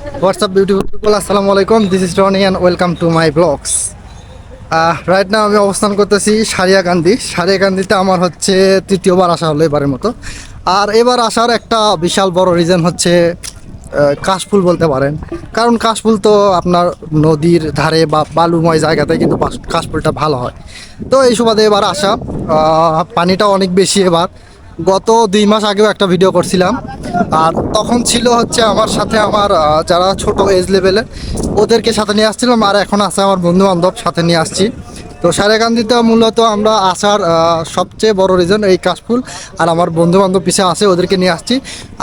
WhatsApp beautiful people আসসালামু আলাইকুম this is Roni and welcome to my blogs right now আমি অবস্থান করতেছি সারিয়াকান্দি সারিয়াকান্দিতে আমার হচ্ছে তৃতীয়বার আসা হলো এবারের মতো। আর এবার আসার একটা বিশাল বড় রিজন হচ্ছে কাশফুল বলতে পারেন। কারণ কাশফুল তো আপনার নদীর ধারে বা বালুময় জায়গাতে কিন্তু কাশফুলটা ভালো হয়। তো এই সুবাদে এবার আসা। পানিটা অনেক বেশি এবার। গত দুই মাস আগেও একটা ভিডিও করছিলাম। আর তখন ছিল হচ্ছে আমার সাথে আমার যারা ছোট এজ লেভেলের ওদেরকে সাথে নিয়ে আসছিলাম আর এখন আছে আমার বন্ধু বান্ধব সাথে নিয়ে আসছি। তো সারেকান্দিতে মূলত আমরা আসার সবচেয়ে বড় রিজন এই কাশফুল আর আমার বন্ধু বান্ধব পিছিয়ে আছে, ওদেরকে নিয়ে আসছি।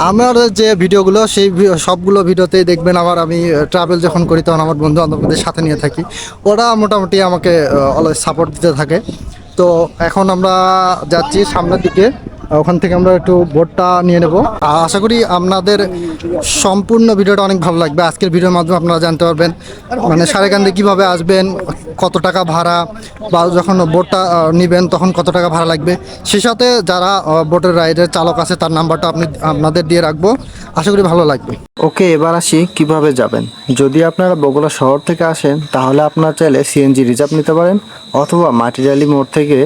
আমার যে ভিডিওগুলো সেই সবগুলো ভিডিওতেই দেখবেন আমার আমি ট্রাভেল যখন করি তখন আমার বন্ধু বান্ধবদের সাথে নিয়ে থাকি। ওরা মোটামুটি আমাকে অলওয়েজ সাপোর্ট দিতে থাকে। তো এখন আমরা যাচ্ছি সামনের দিকে। ওখান থেকে আমরা একটু বোটটা নিয়ে নেব। আশা করি আপনাদের সম্পূর্ণ ভিডিওটা অনেক ভালো লাগবে। আজকের ভিডিওর মাধ্যমে আপনারা জানতে পারবেন মানে সারেকান্দে কীভাবে আসবেন, কত টাকা ভাড়া, বা যখন বোটটা নিবেন তখন কত টাকা ভাড়া লাগবে। সে সাথে যারা বোটের রাইডের চালক আছে, তার নাম্বারটা আপনি, আপনাদের দিয়ে রাখব। আশা করি ভালো লাগবে। ওকে, এবার আসি কীভাবে যাবেন। যদি আপনারা বগুড়া শহর থেকে আসেন, তাহলে আপনার চাইলে সিএনজি রিজার্ভ নিতে পারেন, অথবা মাটিরালি মোড় থেকে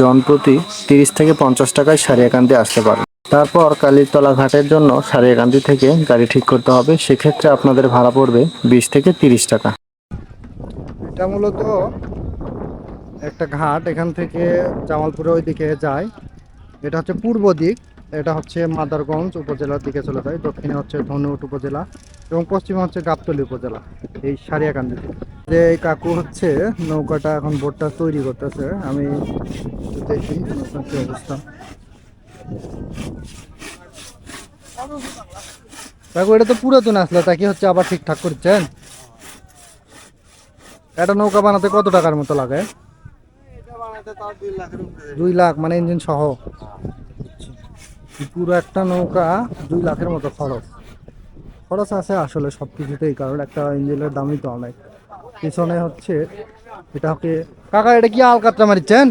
জন প্রতি তিরিশ থেকে পঞ্চাশ টাকায় সারিয়াকান্দি আসতে পারে। তারপর কালীতলা ঘাটের জন্য সারিয়াকান্দি থেকে গাড়ি ঠিক করতে হবে, সেক্ষেত্রে আপনাদের ভাড়া পড়বে বিশ থেকে তিরিশ টাকা। এটা মূলত একটা ঘাট, এখান থেকে জামালপুরে ওই দিকে যায়। এটা হচ্ছে পূর্ব দিক। এটা হচ্ছে মাদারগঞ্জ উপজেলার দিকে চলে যায়। দক্ষিণে হচ্ছে ধনুট উপজেলা এবং পশ্চিমে হচ্ছে গাবতলী উপজেলা এই সারিয়াকান্দি। যে এই কাকু হচ্ছে নৌকাটা এখন বোটটা তৈরি করতেছে। আমি দেখি কি অবস্থা। কাকু এটা তো পুরাতন আসলে তা কি হচ্ছে আবার ঠিকঠাক করছেন? একটা নৌকা বানাতে কত টাকার মতো লাগে? দুই লাখ মানে ইঞ্জিন সহ। পুরো একটা নৌকা দুই লাখের মতো খরচ। খরচ আছে আসলে সব কিছুতেই কারণ একটা ইঞ্জিনের দামই তো অনেক। পিছনে হচ্ছে এটা হচ্ছে কাকা, এটা কি আলকাতরা মারিচ্ছেন?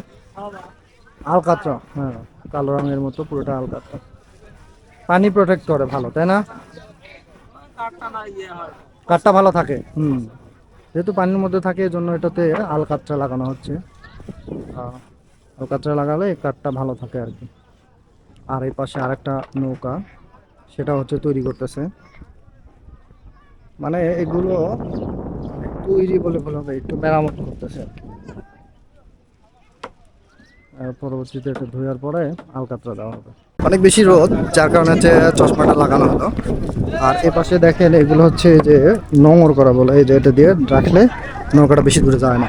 আলকাতরা হ্যাঁ কালো রঙের মতো পুরোটা আলকাতরা। পানি প্রোটেক্ট করে ভালো, তাই না? কাঠটা ভালো থাকে, হুম। যেহেতু পানির মধ্যে থাকে এই জন্য এটাতে আলকাতরা লাগানো হচ্ছে। আলকাতরা লাগালে কাঠটা ভালো থাকে আর কি। আর এই পাশে আরেকটা নৌকা, সেটা হচ্ছে তৈরি করতেছে। মানে এগুলো তৈরি বলে বলা হবে একটু মেরামত করতেছে আর পরবর্তীতে একটু ধোয়ার পরে আলকাতরা দেওয়া হবে। অনেক বেশি রোদ, যার কারণে হচ্ছে চশমাটা লাগানো হলো। আর এ পাশে দেখেন, এগুলো হচ্ছে যে নোংর করা বলে, এই যে এটা দিয়ে রাখলে নৌকাটা বেশি দূরে যায় না।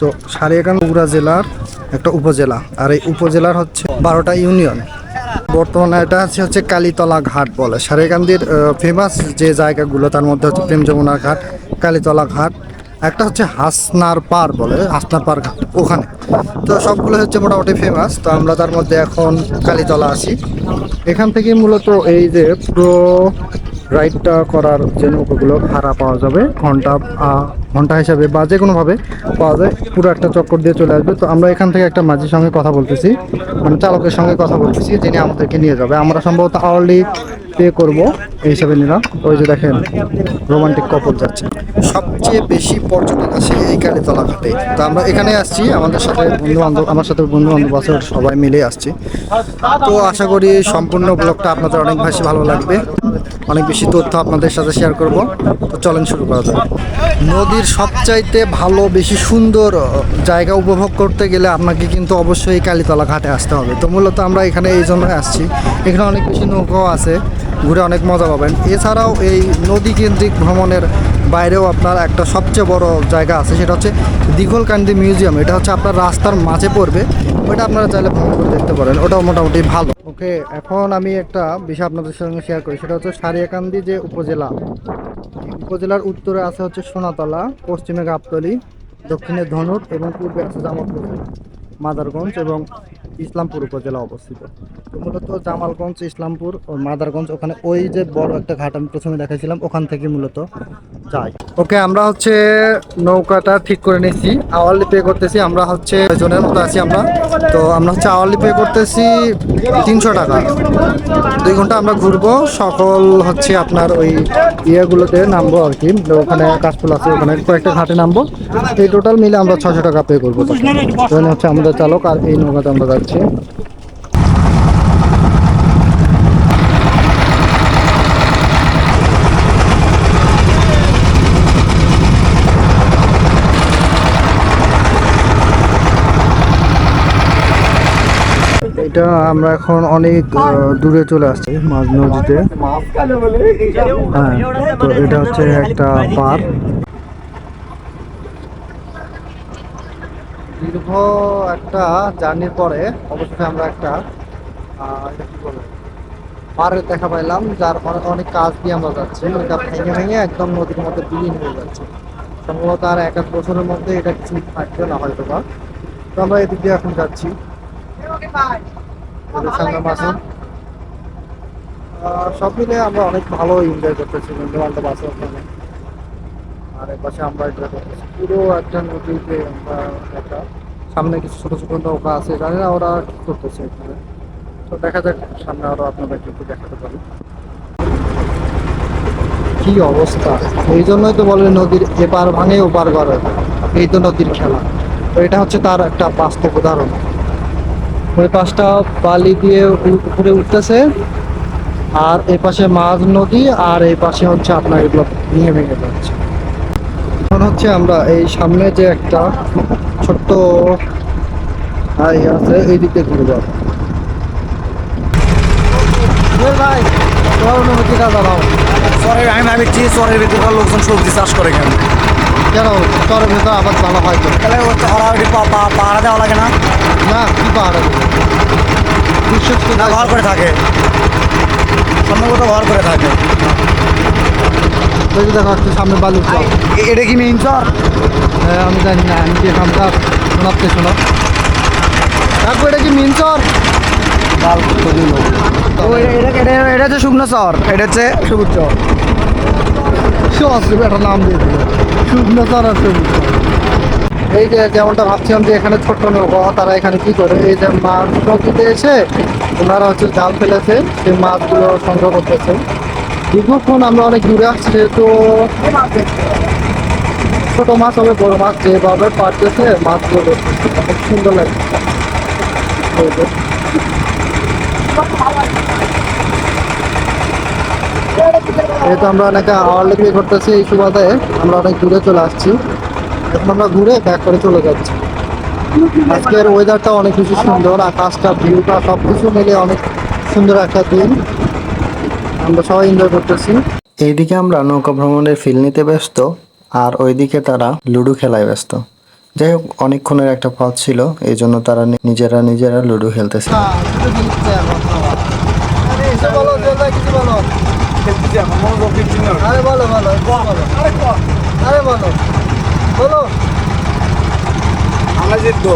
তো সারিয়াকান বগুড়া জেলার একটা উপজেলা, আর এই উপজেলার হচ্ছে বারোটা ইউনিয়ন। বর্তমানে এটা হচ্ছে হচ্ছে কালীতলা ঘাট বলে। সারিয়াকান্দির ফেমাস যে জায়গাগুলো, তার মধ্যে হচ্ছে প্রেম যমুনা ঘাট, কালীতলা ঘাট, একটা হচ্ছে হাসনার পার বলে, হাসনার পার ঘাট ওখানে। তো সবগুলো হচ্ছে মোটামুটি ফেমাস তো আমরা তার মধ্যে এখন কালীতলা আছি। এখান থেকে মূলত এই যে পুরো রাইডটা করার যে নৌকাগুলো, ভাড়া পাওয়া যাবে, ঘণ্টা ঘণ্টা হিসাবে বা যে কোনোভাবে পাওয়া যায়, পুরো একটা চক্কর দিয়ে চলে আসবে। তো আমরা এখান থেকে একটা মাঝির সঙ্গে কথা বলতেছি মানে চালকের সঙ্গে কথা বলতেছি, যিনি আমাদেরকে নিয়ে যাবে। আমরা সম্ভবত আওয়ারলি পে করব, এই হিসাবে নিলাম। ওই যে দেখেন রোমান্টিক কপল যাচ্ছে। সবচেয়ে বেশি পর্যটক আসে এই কালীতলা ঘাটে। তো আমরা এখানে আসছি, আমাদের সাথে বন্ধু বান্ধব আমার সাথে বন্ধু বান্ধব আছে সবাই মিলে আসছি। তো আশা করি সম্পূর্ণ ব্লগটা আপনাদের অনেক বেশি ভালো লাগবে। অনেক বেশি তথ্য আপনাদের সাথে শেয়ার করব। তো চলেন শুরু করা যাক। নদীর সবচাইতে ভালো, বেশি সুন্দর জায়গা উপভোগ করতে গেলে আপনাকে কিন্তু অবশ্যই কালীতলা ঘাটে আসতে হবে। তো মূলত আমরা এখানে এই জন্য আসছি। এখানে অনেক বেশি নৌকাও আছে, ঘুরে অনেক মজা পাবেন। এছাড়াও এই নদী কেন্দ্রিক ভ্রমণের বাইরেও আপনার একটা সবচেয়ে বড় জায়গা আছে, সেটা হচ্ছে দীঘলকান্দি মিউজিয়াম। এটা হচ্ছে আপনার রাস্তার মাঝে পড়বে, ওটা আপনারা চাইলে ভ্রমণ করে দেখতে পারেন। ওটাও মোটামুটি ভালো। ওকে, এখন আমি একটা বিষয় আপনাদের সঙ্গে শেয়ার করি। সেটা হচ্ছে সারিয়াকান্দি যে উপজেলা উপজেলার উত্তরে আছে হচ্ছে সোনাতলা, পশ্চিমে গাবতলি, দক্ষিণে ধনুট এবং পূর্বে আছে জামতপুর মাদারগঞ্জ এবং ইসলামপুর উপজেলা অবস্থিত। মূলত জামালগঞ্জ, ইসলামপুর ও মাদারগঞ্জ ওখানে ওই যে বড় একটা ঘাট আমি প্রথমে দেখাইছিলাম, ওখান থেকে মূলত যাই। ওকে, আমরা হচ্ছে নৌকাটা ঠিক করে নিয়েছি আওয়ারলি পে করতেছি, আমরা হচ্ছে জনের মতো আছি আমরা। তো আমরা হচ্ছে আওয়ারলি পে করতেছি তিনশো টাকা। দুই ঘণ্টা আমরা ঘুরবো, সকল হচ্ছে আপনার ওই ইয়েগুলোতে নামবো আর কি ওখানে কাশফুল আছে, ওখানে কয়েকটা ঘাটে নামবো। এই টোটাল মিলে আমরা ছশো টাকা পে করব। হচ্ছে আমাদের চালক আর এই নৌকাতে আমরা এটা আমরা এখন অনেক দূরে চলে আসছি, মাঝ নদীতে। হ্যাঁ তো এটা হচ্ছে একটা পার দীর্ঘ একটা জার্নির পরে অবশ্যই আমরা একটা এটা কি পাড়ের দেখা পাইলাম যার অনেক অনেক কাজ দিয়ে আমরা যাচ্ছি। এটা ভেঙে ভেঙে একদম নদীর মধ্যে বিলীন হয়ে যাচ্ছে। সম্ভবত আর এক এক বছরের মধ্যে এটা কিছু থাকবে না হয়তো বা তো আমরা এদিক দিয়ে এখন যাচ্ছি। সব মিলে আমরা অনেক ভালো এনজয় করতেছি বন্ধু বান্ধব আছে ওখানে। আর এর পাশে আমরা পুরো একটা নদীতে আমরা সামনে কিছু ছোট ছোট নৌকা আছে, জানি না ওরা কি করতেছে এখানে। তো দেখা যাক, সামনে আরও আপনাদেরকে একটু দেখাতে পারি। কি অবস্থা? এই জন্যই তো বলে নদীর এপার ভাঙে, ওপার করে এই তো নদীর খেলা। তো এটা হচ্ছে তার একটা বাস্তব উদাহরণ। ওই পাশটা বালি দিয়ে উপরে উঠতেছে, আর এই পাশে মাঝ নদী, আর এই পাশে হচ্ছে আপনার এগুলো ভেঙে ভেঙে যাচ্ছে। এখন হচ্ছে আমরা এই সামনে যে একটা ছোট্ট আছে এই দিক ঘুরে যাব। ভাই তোমার অনুমতিটা জানাও। চরের আমি ভাবছি চরের ভিতরে লোকজন সবজি চাষ করে কেন? কেন? চরের ভেতর আবার হয় তো। তাহলে পাহাড়া দেওয়া লাগে না? না কি পাহাড়ে ঘর করে থাকে। সম্ভবত ঘর করে থাকে। দেখি দেখো একটু সামনে বালু এটা কি মেইন চর? হ্যাঁ আমি জানি না আমি কি শোনাতে শোনা এটা কি মিন চর? এটা হচ্ছে শুকনো চর। এটা হচ্ছে সবুজ চর। সে অসুবিধা একটা নাম দিয়ে দিল। শুকনো চর আর সবুজ এই যে যেমনটা ভাবছিলাম যে এখানে ছোট্ট নৌকা তারা এখানে কি করে? এই যে মাছ নদীতে এসে ওনারা হচ্ছে জাল ফেলেছে সেই মাছগুলো সংগ্রহ করতেছে। দীর্ঘক্ষণ আমরা অনেক দূরে আসছি যেহেতু ছোট মাছ হবে, বড় মাছ যেভাবে পারতেছে, মাছগুলো খুব সুন্দর লাগে। এই যে। এই তো আমরা অনেক আওয়ারলি পে করতেছি এই সুবাদে, আমরা অনেক দূরে চলে আসছি। এখন আমরা ঘুরে ব্যাক করে চলে যাচ্ছি। আজকের ওয়েদারটা অনেক বেশি সুন্দর, আকাশটা ভিউটা সব কিছু মিলে অনেক সুন্দর একটা দিন। আমরা সবাই এনজয় করতেছি। এইদিকে আমরা নৌকা ভ্রমণের ফিল নিতে ব্যস্ত আর ওইদিকে তারা লুডো খেলায় ব্যস্ত। যাই হোক অনেকক্ষণের একটা পথ ছিল এই জন্য তারা নিজেরা নিজেরা লুডো খেলতেছে। বলো কিছু বলো। আরে বলো বলো বলো। আরে বলো। বলো। আমরা জিতবো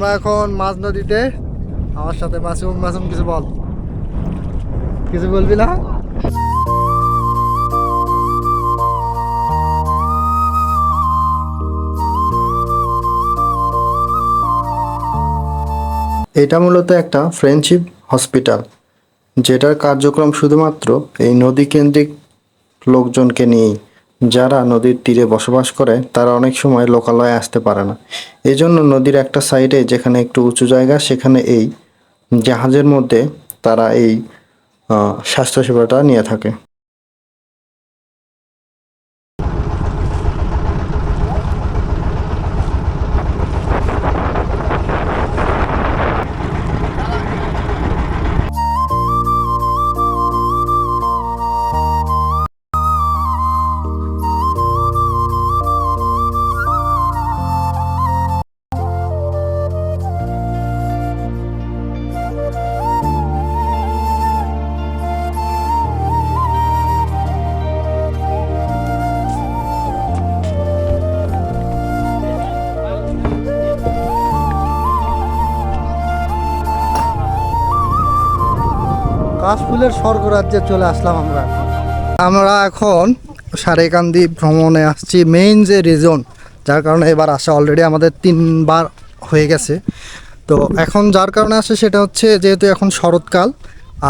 আমরা এখন মাঝ নদীতে, আমার সাথে মাসুম মাসুম, কিছু বল। কিছু বলবি না? এটা মূলত একটা ফ্রেন্ডশিপ হসপিটাল যেটার কার্যক্রম শুধুমাত্র এই নদী কেন্দ্রিক লোকজনকে নিয়েই। যারা নদীর তীরে বসবাস করে, তারা অনেক সময় লোকালয়ে আসতে পারে না। এজন্য জন্য নদীর একটা সাইডে, যেখানে একটু উঁচু জায়গা, সেখানে এই জাহাজের মধ্যে তারা এই স্বাস্থ্যসেবাটা নিয়ে থাকে। কাশফুলের স্বর্গরাজ্যে চলে আসলাম আমরা। আমরা এখন সারেকান্দি ভ্রমণে আসছি মেইন যে রিজন যার কারণে এবার আসা অলরেডি আমাদের তিনবার হয়ে গেছে। তো এখন যার কারণে আসে সেটা হচ্ছে যেহেতু এখন শরৎকাল,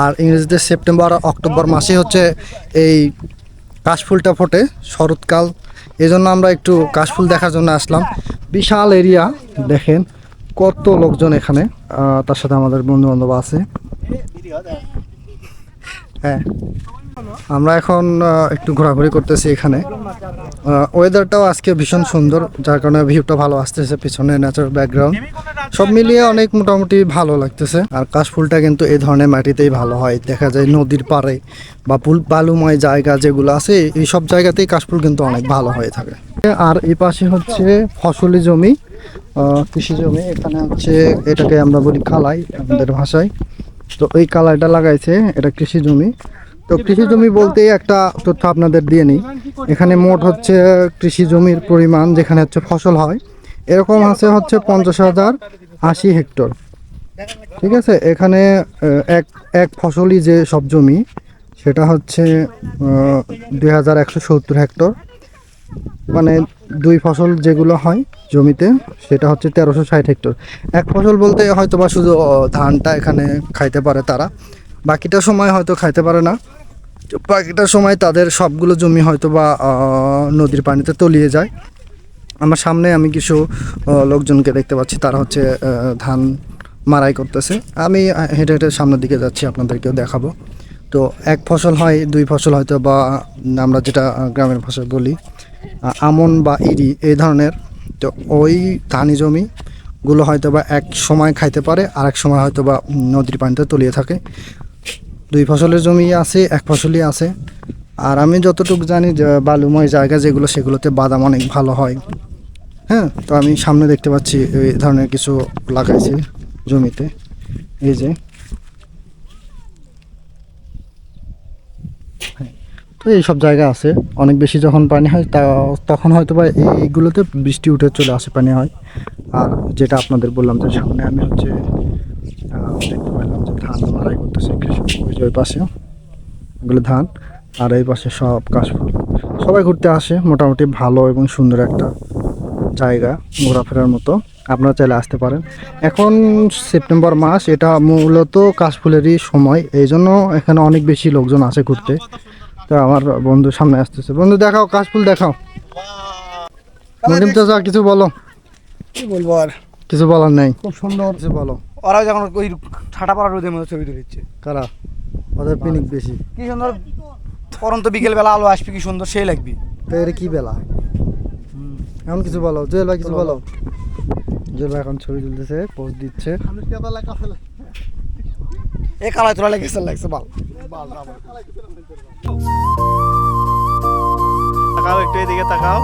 আর ইংরেজিতে সেপ্টেম্বর, অক্টোবর মাসে হচ্ছে এই কাশফুলটা ফোটে, শরৎকাল। এই জন্য আমরা একটু কাশফুল দেখার জন্য আসলাম। বিশাল এরিয়া দেখেন কত লোকজন এখানে তার সাথে আমাদের বন্ধু বান্ধব আছে। হ্যাঁ। আমরা এখন একটু ঘোরাঘুরি করতেছি এখানে। ওয়েদারটাও আজকে ভীষণ সুন্দর, যার কারণে ভিউটা ভালো আসতেছে পিছনে ন্যাচারাল ব্যাকগ্রাউন্ড সব মিলিয়ে অনেক মোটামুটি ভালো লাগতেছে। আর কাশফুলটা কিন্তু এই ধরনের মাটিতেই ভালো হয়। দেখা যায় নদীর পাড়ে বা পুল, বালুময় জায়গা যেগুলো আছে, এই সব জায়গাতেই কাশফুল কিন্তু অনেক ভালো হয়ে থাকে। আর এই পাশে হচ্ছে ফসলি জমি। কৃষি জমি। এখানে হচ্ছে, এটাকে আমরা বলি খালাই আমাদের ভাষায়। তো এই কালারটা লাগাইছে, এটা কৃষি জমি। তো কৃষি জমি বলতে একটা তথ্য আপনাদের দিয়ে নিই। এখানে মোট হচ্ছে কৃষি জমির পরিমাণ, যেখানে হচ্ছে ফসল হয়, এরকম আছে হচ্ছে পঞ্চাশ হাজার আশি হেক্টর। ঠিক আছে? এখানে এক এক ফসলই যে সব জমি, সেটা হচ্ছে দুই হাজার একশো সত্তর হেক্টর। মানে দুই ফসল যেগুলো হয় জমিতে, সেটা হচ্ছে তেরোশো ষাট হেক্টর। এক ফসল বলতে হয়তো বা শুধু ধানটা এখানে খাইতে পারে তারা। বাকিটা সময় হয়তো খাইতে পারে না। বাকিটা সময় তাদের সবগুলো জমি হয়তো বা নদীর পানিতে তলিয়ে যায়। আমার সামনে আমি কিছু লোকজনকে দেখতে পাচ্ছি, তারা হচ্ছে ধান মারাই করতেছে। আমি হেঁটে হেঁটে সামনের দিকে যাচ্ছি, আপনাদেরকেও দেখাবো। তো এক ফসল হয়, দুই ফসল হয়তো বা আমরা যেটা গ্রামের ভাষায় বলি আমন বা ইরি, এই ধরনের। তো ওই ধানি জমিগুলো হয়তো বা এক সময় খাইতে পারে, আর এক সময় হয়তো বা নদীর পানিতে তলিয়ে থাকে। দুই ফসলের জমি আছে, এক ফসলই আছে। আর আমি যতটুকু জানি যে বালুময় জায়গা যেগুলো, সেগুলোতে বাদাম অনেক ভালো হয়। হ্যাঁ তো আমি সামনে দেখতে পাচ্ছি এই ধরনের কিছু লাগাইছি জমিতে। এই যে তো এইসব জায়গা আছে। অনেক বেশি যখন পানি হয়, তা তখন হয়তো বা এইগুলোতে বৃষ্টি উঠে চলে আসে পানি হয়। আর যেটা আপনাদের বললাম যে সামনে আমি হচ্ছে দেখতে পেলাম যে ধান মারাই করতেছে কৃষক ওই ওই পাশে। এগুলো ধান, আর এই পাশে সব কাশফুল সবাই ঘুরতে আসে, মোটামুটি ভালো এবং সুন্দর একটা জায়গা ঘোরাফেরার মতো। আপনারা চাইলে আসতে পারেন। এখন সেপ্টেম্বর মাস এটা মূলত কাশফুলেরই সময়। এই জন্য এখানে অনেক বেশি লোকজন আসে ঘুরতে। তো আমার বন্ধু সামনে আসতেছে। বন্ধু দেখাও কাশফুল দেখাও। মনিম চাচা কিছু বলো। কি বলব আর? কিছু বলার নেই। খুব সুন্দর। কিছু বলো। ওরা যখন ওই ঠাটা পাড়া রোদের মধ্যে ছবি তুলিচ্ছে কারা? ওদের পিনিক বেশি। কি সুন্দর? পরন্ত বিকেল বেলা আলো আসবে কি সুন্দর সেই লাগবে। তো এর কি বেলা? এখন কিছু বলো জুয়েল ভাই কিছু বলো। জুয়েল এখন ছবি তুলতেছে পোস্ট দিচ্ছে। এ কালায় তোলা লেগেছে লাগছে বাল। তাকাও একটু এদিকে তাকাও।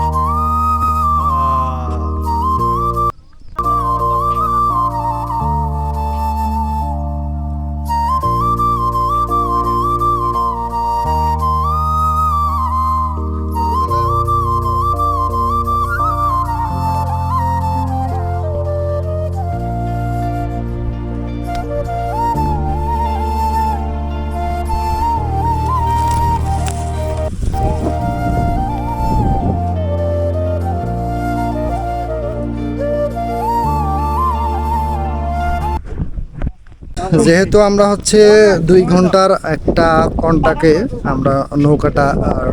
যেহেতু আমরা হচ্ছে দুই ঘণ্টার একটা কন্টাকে আমরা নৌকাটা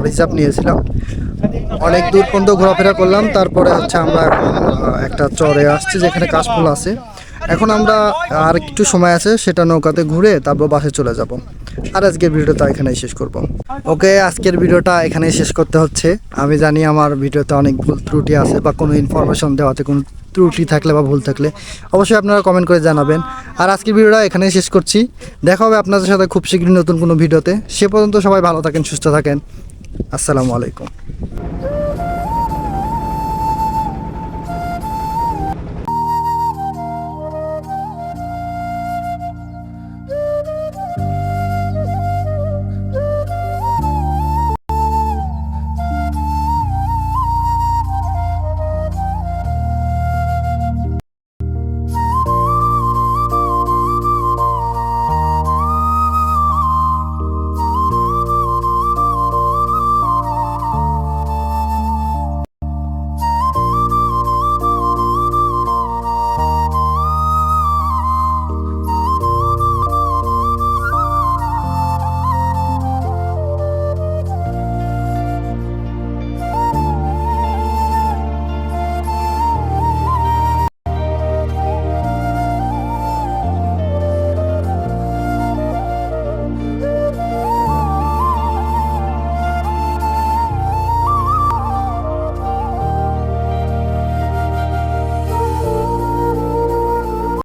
রিজার্ভ নিয়েছিলাম। অনেক দূর পর্যন্ত ঘোরাফেরা করলাম, তারপরে হচ্ছে আমরা এখন একটা চরে আসছি যেখানে কাশফুল আছে। এখন আমরা আর একটু সময় আছে, সেটা নৌকাতে ঘুরে তারপর বাসে চলে যাব। আর আজকের ভিডিওটা এখানেই শেষ করব। ওকে, আজকের ভিডিওটা এখানেই শেষ করতে হচ্ছে। আমি জানি আমার ভিডিওতে অনেক ভুল ত্রুটি আছে বা কোনো ইনফরমেশন দেওয়াতে কোনো ত্রুটি থাকলে বা ভুল থাকলে অবশ্যই আপনারা কমেন্ট করে জানাবেন। আর আজকের ভিডিওটা এখানেই শেষ করছি। দেখা হবে আপনাদের সাথে খুব শীঘ্রই নতুন কোনো ভিডিওতে। সে পর্যন্ত সবাই ভালো থাকেন, সুস্থ থাকেন। আসসালামু আলাইকুম।